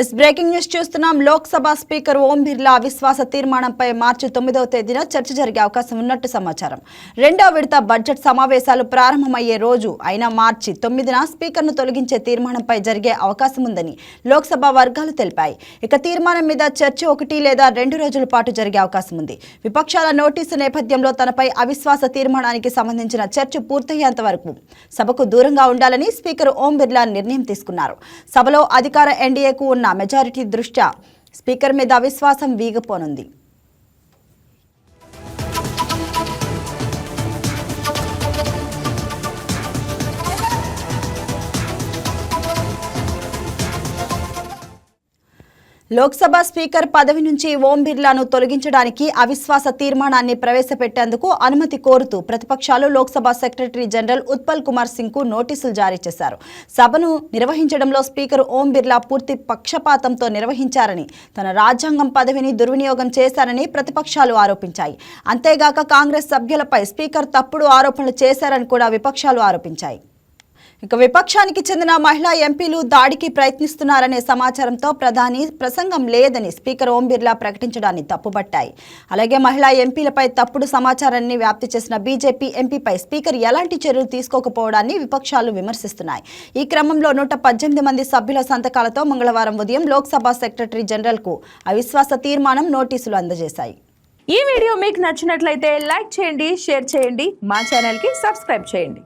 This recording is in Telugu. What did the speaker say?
ఎస్ బ్రేకింగ్ న్యూస్ చూస్తున్నాం. లోక్సభ స్పీకర్ ఓం బిర్లా అవిశ్వాస తీర్మానంపై మార్చి తొమ్మిదవ తేదీన చర్చ జరిగే అవకాశం ఉన్నట్టు సమాచారం. రెండో విడత బడ్జెట్ సమావేశాలు ప్రారంభమయ్యే రోజు అయిన మార్చి తొమ్మిదిన స్పీకర్ను తొలగించే తీర్మానంపై జరిగే అవకాశం ఉందని లోక్సభ వర్గాలు తెలిపాయి. ఇక తీర్మానం మీద చర్చ ఒకటి లేదా రెండు రోజుల పాటు జరిగే అవకాశం ఉంది. విపక్షాల నోటీసు నేపథ్యంలో తనపై అవిశ్వాస తీర్మానానికి సంబంధించిన చర్చ పూర్తయ్యేంత వరకు సభకు దూరంగా ఉండాలని స్పీకర్ ఓం బిర్లా నిర్ణయం తీసుకున్నారు. సభలో అధికార ఎన్డీఏకు ఉన్న మెజారిటీ దృష్ట్యా స్పీకర్ మీద అవిశ్వాసం వీగపోనుంది. లోక్సభ స్పీకర్ పదవి నుంచి ఓం బిర్లాను తొలగించడానికి అవిశ్వాస తీర్మానాన్ని ప్రవేశపెట్టేందుకు అనుమతి కోరుతూ ప్రతిపక్షాలు లోక్సభ సెక్రటరీ జనరల్ ఉత్పల్ కుమార్ సింగ్కు నోటీసులు జారీ చేశారు. సభను నిర్వహించడంలో స్పీకర్ ఓం బిర్లా పూర్తి పక్షపాతంతో నిర్వహించారని తన రాజ్యాంగం పదవిని దుర్వినియోగం చేశారని ప్రతిపక్షాలు ఆరోపించాయి. అంతేగాక కాంగ్రెస్ సభ్యులపై స్పీకర్ తప్పుడు ఆరోపణలు చేశారని కూడా విపక్షాలు ఆరోపించాయి. ఇక విపక్షానికి చెందిన మహిళా ఎంపీలు దాడికి ప్రయత్నిస్తున్నారనే సమాచారంతో ప్రధాని ప్రసంగం లేదని స్పీకర్ ఓం బిర్లా ప్రకటించడాన్ని తప్పుబట్టాయి అలాగే మహిళా ఎంపీలపై తప్పుడు సమాచారాన్ని వ్యాప్తి చేసిన బీజేపీ ఎంపీపై స్పీకర్ ఎలాంటి చర్యలు తీసుకోకపోవడాన్ని విపక్షాలు విమర్శిస్తున్నాయి. ఈ క్రమంలో నూట పద్దెనిమిది మంది సభ్యుల సంతకాలతో మంగళవారం ఉదయం లోక్సభ సెక్రటరీ జనరల్కు అవిశ్వాస తీర్మానం నోటీసులు అందజేశాయి. ఈ వీడియో మీకు నచ్చినట్లయితే లైక్ చేయండి షేర్ చేయండి మా ఛానల్కి సబ్స్క్రైబ్ చేయండి.